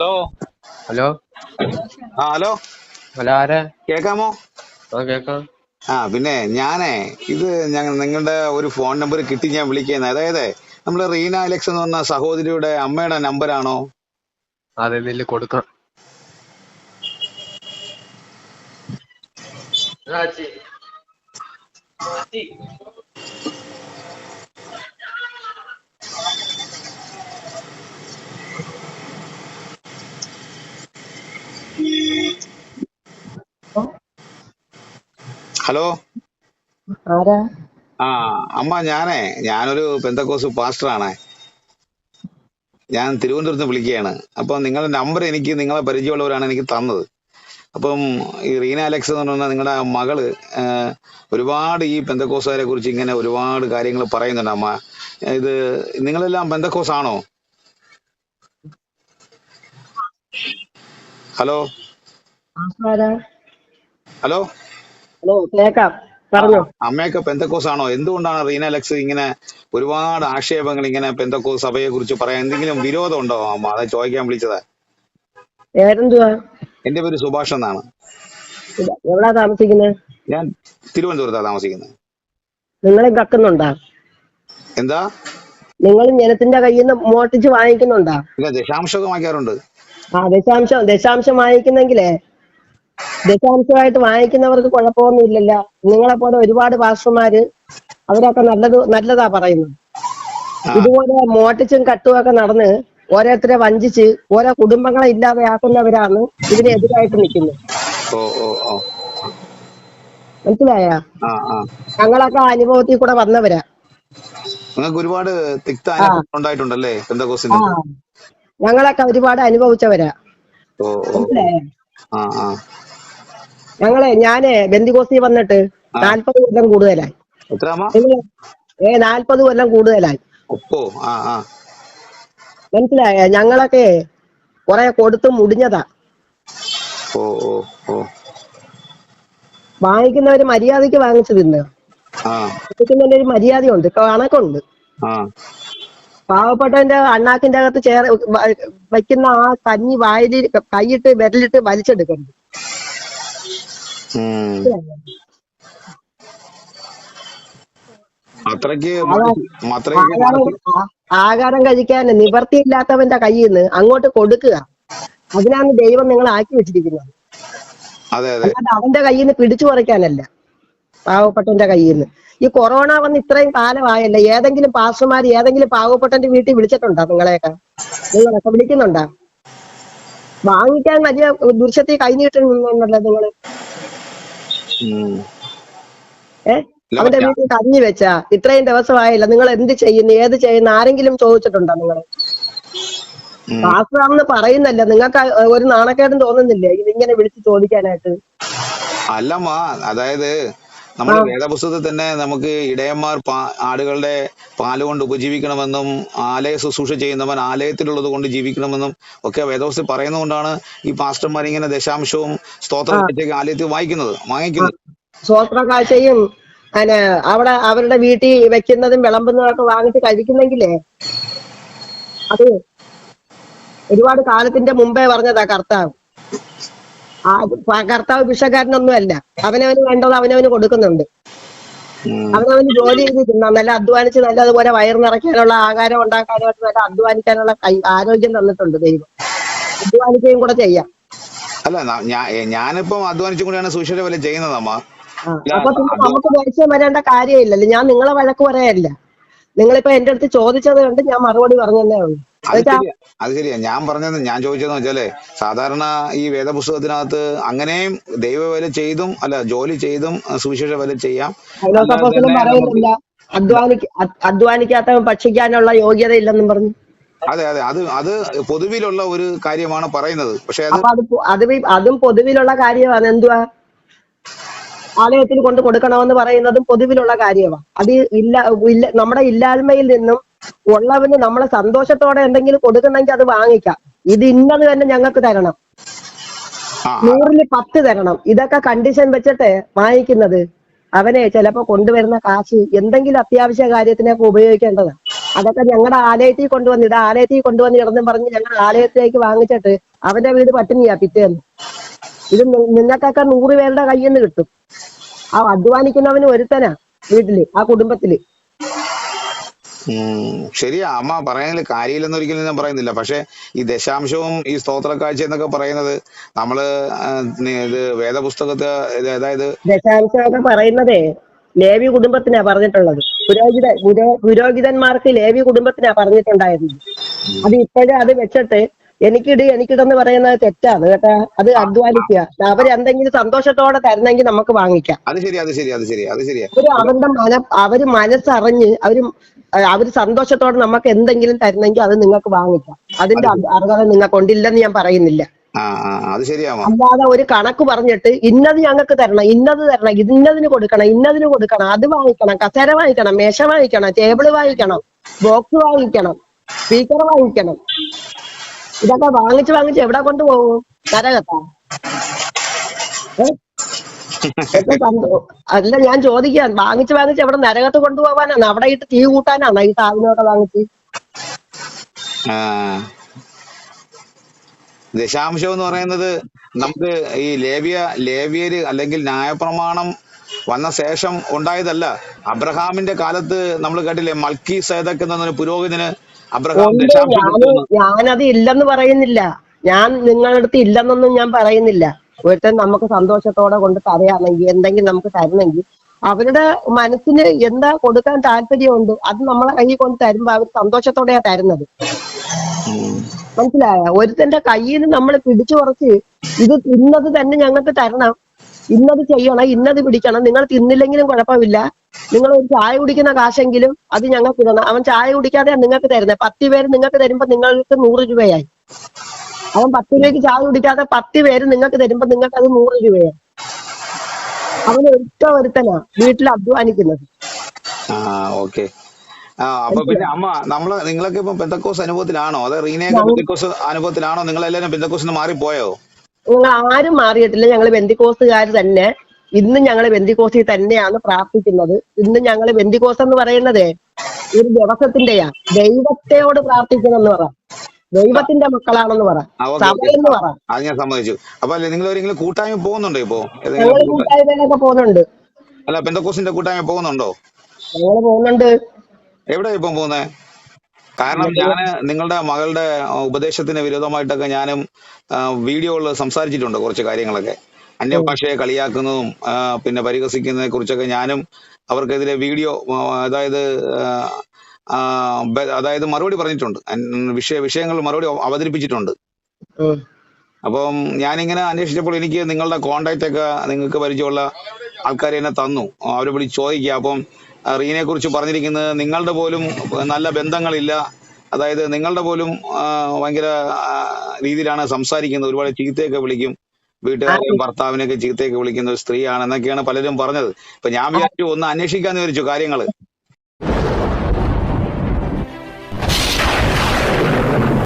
Hello. Hello. ആ hello. Hello ആരാ? കേക്കാമോ? ആ കേക്കാം. ആ പിന്നെ ഞാനേ ഇത് ഞങ്ങൾ നിങ്ങളുടെ ഒരു ഫോൺ നമ്പർ കിട്ടി ഞാൻ വിളിക്കുന്നത് അതായത് നമ്മൾ റീന അലക്സ് എന്ന് പറഞ്ഞ സഹോദരിയുടെ അമ്മയുടെ നമ്പറാണോ? അതെ നെല്ല് കൊടുക്കാം. ഹലോ. ആരാ? ആ അമ്മ ഞാനേ ഞാനൊരു പെന്തക്കോസ് പാസ്റ്ററാണേ. ഞാൻ തിരുവനന്തപുരത്ത് വിളിക്കുകയാണ്. അപ്പം നിങ്ങളുടെ നമ്പർ എനിക്ക് നിങ്ങളെ പരിചയമുള്ളവരാണ് എനിക്ക് തന്നത്. അപ്പം ഈ റീന അലക്സ് എന്ന് പറഞ്ഞാൽ നിങ്ങളുടെ മകൾ ഒരുപാട് ഈ പെന്തക്കോസുകാരെ കുറിച്ച് ഇങ്ങനെ ഒരുപാട് കാര്യങ്ങൾ പറയുന്നുണ്ട് അമ്മ. ഇത് നിങ്ങളെല്ലാം പെന്തക്കോസ് ആണോ ഹലോ ഹലോ. ഹലോ കേക്കാം പറഞ്ഞോ. അമ്മയൊക്കെ പെന്തക്കോസ് ആണോ എന്തുകൊണ്ടാണ് റീന അലക്സ് ഇങ്ങനെ ഒരുപാട് ആക്ഷേപങ്ങൾ ഇങ്ങനെ പെന്തക്കോസ് സഭയെ കുറിച്ച് പറയാൻ? എന്തെങ്കിലും വിരോധം ഉണ്ടോ അമ്മ? അത് ചോദിക്കാൻ വിളിച്ചതാ. പേരെന്തുവാ എന്റെ പേര് സുഭാഷ് എന്നാണ്. എവിടാ താമസിക്കുന്നത് ഞാൻ തിരുവനന്തപുരത്താണ് താമസിക്കുന്നത് നിങ്ങളെ കക്കുന്നുണ്ടാ? എന്താ? നിങ്ങളും ജനത്തിന്റെ കയ്യിൽ നിന്ന് മോട്ടിച്ച് വാങ്ങിക്കുന്നുണ്ടാ? ഇല്ല ദശാംശമൊക്കെ വാങ്ങിക്കാറുണ്ട്. ആ ദശാംശം ദശാംശം വാങ്ങിക്കുന്നെങ്കിലേ ദശാംശമായിട്ട് വാങ്ങിക്കുന്നവർക്ക് കുഴപ്പമൊന്നും ഇല്ലല്ലോ. നിങ്ങളെ പോലെ ഒരുപാട് പാസ്റ്റർമാര് അവരൊക്കെ നല്ലത് നല്ലതാ പറയുന്നത്. ഇതുപോലെ മോട്ടിച്ചും കട്ടുമൊക്കെ നടന്ന് ഓരോരുത്തരെ വഞ്ചിച്ച് ഓരോ കുടുംബങ്ങളെ ഇല്ലാതെയാക്കുന്നവരാണ് ഇതിനെതിരായിട്ട് നിൽക്കുന്നത്. മനസ്സിലായ? ഞങ്ങളൊക്കെ അനുഭവത്തിൽ കൂടെ വന്നവരാ. നിങ്ങൾക്ക് ഒരുപാട് തിക്ത ഉണ്ടായിട്ടുണ്ടല്ലേ? പെന്തക്കോസിന്റെ ഞങ്ങളൊക്കെ ഒരുപാട് അനുഭവിച്ചവരാ. മനസ്സിലായ? ഞങ്ങളെ ഞാൻ ബന്ദികോസി വന്നിട്ട് നാല്പത് നാൽപ്പത് കൊല്ലം കൂടുതലായി. ഏ നാൽപ്പത് കൊല്ലം കൂടുതലായി. മനസ്സിലായ? ഞങ്ങളൊക്കെ കൊറേ കൊടുത്ത് മുടിഞ്ഞതാ. വാങ്ങിക്കുന്നവര് മര്യാദയ്ക്ക് വാങ്ങിച്ചു തിന്നുക ആ. വാങ്ങിക്കുന്നതിന് ഒരു മര്യാദയുണ്ട് കണക്കുണ്ട്. പാവപ്പെട്ടവന്റെ അണ്ണാക്കിന്റെ അകത്ത് ചേർ വയ്ക്കുന്ന ആ കഞ്ഞി വായിൽ കൈയിട്ട് വിരലിട്ട് വലിച്ചെടുക്കരുത്. ആഹാരം കഴിക്കാൻ നിവർത്തിയില്ലാത്തവന്റെ കയ്യിൽ നിന്ന് അങ്ങോട്ട് കൊടുക്കുക. അതിനാണ് ദൈവം നിങ്ങൾ ആക്കി വെച്ചിരിക്കുന്നത്. അല്ലാതെ അവന്റെ കയ്യിൽ നിന്ന് പിടിച്ചു പറിക്കാനല്ല. പാവപ്പെട്ടവന്റെ കയ്യിൽ നിന്ന്. ഈ കൊറോണ വന്ന് ഇത്രയും കാലമായല്ല? ഏതെങ്കിലും പാസ്റ്റർമാർ ഏതെങ്കിലും പാവപ്പെട്ടന്റെ വീട്ടിൽ വിളിച്ചിട്ടുണ്ടോ നിങ്ങളെയൊക്കെ? നിങ്ങളൊക്കെ വിളിക്കുന്നുണ്ടോ? വാങ്ങിക്കാൻ വലിയ ദുർശത്തിൽ കഴിഞ്ഞിട്ടുണ്ടല്ലോ നിങ്ങൾ. അവന്റെ വീട്ടിൽ കഞ്ഞി വെച്ചാ? ഇത്രയും ദിവസമായില്ല. നിങ്ങൾ എന്ത് ചെയ്യുന്നു? ഏത് ചെയ്യുന്നു? ആരെങ്കിലും ചോദിച്ചിട്ടുണ്ടോ നിങ്ങൾ ഉം. പറയുന്നല്ല. നിങ്ങൾക്ക് ഒരു നാണക്കേടും തോന്നുന്നില്ലേ? ഇതിങ്ങനെ വിളിച്ച് ചോദിക്കാനായിട്ട്. അല്ലമ്മ അതായത് നമ്മുടെ വേദപുസ്തകത്തിൽ തന്നെ നമുക്ക് ഇടയന്മാർ ആടുകളുടെ പാൽ കൊണ്ട് ഉപജീവിക്കണമെന്നും ആലയ ശുശ്രൂഷ ചെയ്യുന്നവൻ ആലയത്തിലുള്ളത് കൊണ്ട് ജീവിക്കണമെന്നും ഒക്കെ വേദപുസ്തകം പറയുന്നതുകൊണ്ടാണ് ഈ പാസ്റ്റർമാർ ഇങ്ങനെ ദശാംശവും സ്തോത്ര സ്തോത്രത്തിലേക്ക് ആലയത്തിൽ വായിക്കുന്നത് വാങ്ങിക്കുന്നത്. സ്തോത്ര കാഴ്ചയും അവിടെ അവരുടെ വീട്ടിൽ വെക്കുന്നതും വിളമ്പുന്നതൊക്കെ വാങ്ങിച്ച് കഴിക്കുന്നെങ്കിലേ അത് ഒരുപാട് കാലത്തിന്റെ മുമ്പേ പറഞ്ഞതാ കർത്താവ്. കർത്താവ് ഭിക്ഷക്കാരനൊന്നും അല്ല അവനവന് വേണ്ടത് അവനവന് കൊടുക്കുന്നുണ്ട്. അവനവന് ജോലി ചെയ്ത് തിന്നാം നല്ല അധ്വാനിച്ച് നല്ലതുപോലെ വയറ് നിറയ്ക്കാനുള്ള ആഹാരം ഉണ്ടാക്കാനായിട്ട് നല്ല അധ്വാനിക്കാനുള്ള ആരോഗ്യം തന്നിട്ടുണ്ട് ദൈവം. അധ്വാനിക്കുകയും കൂടെ ചെയ്യാം. അല്ല ഞാനിപ്പം അധ്വാനിച്ചും കൂടെയാണ് സുശീല വല്ല ചെയ്യുന്നത് അപ്പൊ പിന്നെ നമുക്ക് ദേഷ്യം വരേണ്ട കാര്യമില്ലല്ലോ. ഞാൻ നിങ്ങളെ വഴക്ക് പറയല്ല നിങ്ങളിപ്പോ എന്റെ അടുത്ത് ചോദിച്ചത് കൊണ്ട് ഞാൻ മറുപടി പറഞ്ഞതേ ഉള്ളൂ. അത് ശരിയാ. അത് ശരിയാ. ഞാൻ പറഞ്ഞത് ഞാൻ ചോദിച്ചതെന്ന് വെച്ചാലേ സാധാരണ ഈ വേദപുസ്തകത്തിനകത്ത് അങ്ങനെയും ദൈവവേല ചെയ്തും അല്ല ജോലി ചെയ്തും സുവിശേഷ വേല ചെയ്യാം. പറയുന്നില്ല അധ്വാനിക്ക അധ്വാനിക്കാത്തവൻ ഭക്ഷിക്കാനുള്ള യോഗ്യത ഇല്ലെന്നും പറഞ്ഞു. അതെ അതെ. അത് അത് പൊതുവിലുള്ള ഒരു കാര്യമാണ് പറയുന്നത്. പക്ഷെ അത് അത് അതും പൊതുവിലുള്ള കാര്യമാണ്. എന്തുവാ? ആലയത്തിൽ കൊണ്ട് കൊടുക്കണമെന്ന് പറയുന്നതും പൊതുവിലുള്ള കാര്യമാണ് അത് ഇല്ല ഇല്ല നമ്മുടെ ഇല്ലായ്മയിൽ നിന്നും ഉള്ളവന് നമ്മളെ സന്തോഷത്തോടെ എന്തെങ്കിലും കൊടുക്കുന്നെങ്കിൽ അത് വാങ്ങിക്കാം. ഇത് ഇന്നത് തന്നെ ഞങ്ങൾക്ക് തരണം. നൂറിന് പത്ത് തരണം. ഇതൊക്കെ കണ്ടീഷൻ വെച്ചിട്ട് വാങ്ങിക്കുന്നത് അവനെ ചിലപ്പോ കൊണ്ടുവരുന്ന കാശ് എന്തെങ്കിലും അത്യാവശ്യ കാര്യത്തിനൊക്കെ ഉപയോഗിക്കേണ്ടതാണ്. അതൊക്കെ ഞങ്ങളുടെ ആലയത്തിൽ കൊണ്ടുവന്ന് ഇത് ആലയത്തിൽ കൊണ്ടുവന്ന് ഇടന്നും പറഞ്ഞ് ഞങ്ങൾ ആലയത്തിലേക്ക് വാങ്ങിച്ചിട്ട് അവന്റെ വീട് പട്ടിണിയാ പിറ്റേന്ന്. ഇത് നിങ്ങൾക്കൊക്കെ നൂറ് പേരുടെ കയ്യിൽ നിന്ന് കിട്ടും. ആ അധ്വാനിക്കുന്നവന് ഒരുത്തനാ വീട്ടിൽ ആ കുടുംബത്തിൽ. ശരിയാ അമ്മ പറയുന്നതിൽ കാര്യമില്ലെന്ന് ഒരിക്കലും ഞാൻ പറയുന്നില്ല. പക്ഷെ ഈ ദശാംശവും ഈ സ്തോത്ര കാഴ്ച എന്നൊക്കെ പറയുന്നത് നമ്മൾ ഇത് വേദപുസ്തകത്തെ അതായത് ദശാംശമൊക്കെ പറയുന്നതേ ലേവി കുടുംബത്തിനാ പറഞ്ഞിട്ടുള്ളത്. പുരോഹിത പുരോ- പുരോഹിതന്മാർക്ക് ലേവി കുടുംബത്തിനാ പറഞ്ഞിട്ടുണ്ടായിരുന്നത്. അത് ഇപ്പോഴും അത് വെച്ചിട്ട് എനിക്കിട് എനിക്കിടന്ന് പറയുന്നത് തെറ്റാണ് കേട്ടാ. അത് അധ്വാനിക്കുക. അവർ എന്തെങ്കിലും സന്തോഷത്തോടെ തരുന്നെങ്കിൽ നമുക്ക് വാങ്ങിക്കാം. അത് ശരി അത് ശരി അത് ശരി അത് ശരി അവർ അവരുടെ മന അവർ മനസ്സറിഞ്ഞ് അവർ അവർ സന്തോഷത്തോടെ നമുക്ക് എന്തെങ്കിലും തരുന്നെങ്കിൽ അത് നിങ്ങൾക്ക് വാങ്ങിക്കാം. അതിന്റെ അർ- അർഹത നിങ്ങൾക്ക് ഉണ്ടില്ലെന്ന് ഞാൻ പറയുന്നില്ല. അത് അല്ലാതെ ഒരു കണക്ക് പറഞ്ഞിട്ട് ഇന്നത് ഞങ്ങൾക്ക് തരണം ഇന്നത് തരണം ഇന്നതിന് കൊടുക്കണം ഇന്നതിന് കൊടുക്കണം അത് വാങ്ങിക്കണം കസേര വാങ്ങിക്കണം മേശ വാങ്ങിക്കണം ടേബിൾ വാങ്ങിക്കണം ബോക്സ് വാങ്ങിക്കണം സ്പീക്കർ വാങ്ങിക്കണം. ഇതൊക്കെ വാങ്ങിച്ച് വാങ്ങിച്ച് എവിടെ കൊണ്ടുപോകും? നരകത്താ. അല്ല ഞാൻ ചോദിക്കാൻ വാങ്ങിച്ച് വാങ്ങിച്ച് എവിടെ നരകത്ത് കൊണ്ടുപോകാനാണ് അവിടെ ഇട്ട് തീ കൂട്ടാനാണ് ഈ സാധനമൊക്കെ വാങ്ങിച്ച്? ആ. ദശാംശം എന്ന് പറയുന്നത് നമുക്ക് ഈ ലേവ്യ ലേവ്യര് അല്ലെങ്കിൽ ന്യായപ്രമാണം വന്ന ശേഷം ഉണ്ടായതല്ല. അബ്രഹാമിന്റെ കാലത്ത് നമ്മൾ കേട്ടില്ലേ? മൽക്കി സേതക് എന്നൊരു പുരോഹിതന് അബ്രഹാം ദശാംശം എന്ന്. ഞാനത് ഇല്ലെന്ന് പറയുന്നില്ല. ഞാൻ നിങ്ങളുടെ അടുത്ത് ഇല്ലെന്നൊന്നും ഞാൻ പറയുന്നില്ല. ഒരുത്തൻ നമുക്ക് സന്തോഷത്തോടെ കൊണ്ട് തരയാണെങ്കിൽ എന്തെങ്കിലും നമുക്ക് തരണമെങ്കിൽ അവരുടെ മനസ്സിന് എന്താ കൊടുക്കാൻ താല്പര്യമുണ്ട് അത് നമ്മളെ കയ്യിൽ കൊണ്ട് തരുമ്പോ അവർ സന്തോഷത്തോടെയാ തരുന്നത്. മനസ്സിലായ? ഒരുത്തന്റെ കയ്യിൽ നമ്മൾ പിടിച്ചു കുറച്ച് ഇത് ഇന്നത് തന്നെ ഞങ്ങൾക്ക് തരണം. ഇന്നത് ചെയ്യണം ഇന്നത് പിടിക്കണം. നിങ്ങൾ തിന്നില്ലെങ്കിലും കുഴപ്പമില്ല. നിങ്ങൾ ഒരു ചായ കുടിക്കുന്ന കാശെങ്കിലും അത് ഞങ്ങൾക്ക് ഇടണം. അവൻ ചായ കുടിക്കാതെ നിങ്ങൾക്ക് തരുന്നത്. പത്ത് പേര് നിങ്ങൾക്ക് തരുമ്പോ നിങ്ങൾക്ക് നൂറ് രൂപയായി. അവൻ പത്ത് രൂപയ്ക്ക് ചായ കുടിക്കാതെ പത്ത് പേര് നിങ്ങൾക്ക് തരുമ്പോ നിങ്ങൾക്ക് അത് നൂറ് രൂപയാണ് അവൻ ഒറ്റ ഒരുത്തനാ വീട്ടിൽ അധ്വാനിക്കുന്നത്. ആ ഓക്കെ. ആ അപ്പൊ പിന്നെ അമ്മ നമ്മൾ നിങ്ങളൊക്കെ ഇപ്പൊ പെന്തക്കോസ് അനുഭവത്തിലാണോ? അതെ റീനയൊക്കെ പെന്തക്കോസ് അനുഭവത്തിലാണോ? നിങ്ങൾ എല്ലാവരും പെന്തക്കോസിന് മാറിപ്പോയോ? നിങ്ങൾ ആരും മാറിയിട്ടില്ല. ഞങ്ങൾ ബന്ദിക്കോസുകാർ തന്നെ. ഇന്ന് ഞങ്ങൾ ബന്ദിക്കോസിൽ തന്നെയാണ് പ്രാർത്ഥിക്കുന്നത്. ഇന്ന് ഞങ്ങൾ ബന്ദിക്കോസ് എന്ന് പറയുന്നത് ഒരു ദിവസത്തിന്റെയാ. ദൈവത്തെയോട് പ്രാർത്ഥിക്കണം എന്ന് പറ. ദൈവത്തിന്റെ മക്കളാണെന്ന് പറ. സഭ എന്ന് പറ. അത് ഞാൻ സമ്മതിച്ചു. അപ്പൊ അല്ലെ നിങ്ങൾ എവിടെയെങ്കിലും കൂട്ടായ്മ പോകുന്നുണ്ടോ ഇപ്പോ? ഞങ്ങൾ ഏതെങ്കിലും കൂട്ട കൂട്ടായ്മയിലൊക്കെ പോകുന്നുണ്ട്. അല്ല പെന്തക്കോസിന്റെ കൂട്ടായ്മ പോകുന്നുണ്ടോ? ഞങ്ങൾ പോകുന്നുണ്ട്. എവിടെ ഇപ്പം പോകുന്നേ? കാരണം ഞാൻ നിങ്ങളുടെ മകളുടെ ഉപദേശത്തിന് വിരോധമായിട്ടൊക്കെ ഞാനും വീഡിയോകളിൽ സംസാരിച്ചിട്ടുണ്ട് കുറച്ച് കാര്യങ്ങളൊക്കെ. അന്യഭാഷയെ കളിയാക്കുന്നതും പിന്നെ പരിഹസിക്കുന്നതിനെ കുറിച്ചൊക്കെ ഞാനും അവർക്കെതിരെ വീഡിയോ അതായത് അതായത് മറുപടി പറഞ്ഞിട്ടുണ്ട്. വിഷയ വിഷയങ്ങൾ മറുപടി അവതരിപ്പിച്ചിട്ടുണ്ട്. അപ്പം ഞാനിങ്ങനെ അന്വേഷിച്ചപ്പോൾ എനിക്ക് നിങ്ങളുടെ കോണ്ടാക്ട് ഒക്കെ നിങ്ങൾക്ക് പരിചയമുള്ള ആൾക്കാർ എന്നെ തന്നു. അവരെ വിളിച്ച് ചോദിക്കുക. അപ്പം റീനെ കുറിച്ച് പറഞ്ഞിരിക്കുന്നത് നിങ്ങളുടെ പോലും നല്ല ബന്ധങ്ങളില്ല. അതായത് നിങ്ങളുടെ പോലും ഭയങ്കര രീതിയിലാണ് സംസാരിക്കുന്നത്. ഒരുപാട് ചീത്തയൊക്കെ വിളിക്കും. വീട്ടുകാരെയും ഭർത്താവിനെയൊക്കെ ചീത്തയൊക്കെ വിളിക്കുന്ന ഒരു സ്ത്രീയാണ് എന്നൊക്കെയാണ് പലരും പറഞ്ഞത്. ഇപ്പൊ ഞാൻ വിചാരിച്ചു ഒന്ന് അന്വേഷിക്കാന്ന് വിചാരിച്ചു കാര്യങ്ങൾ.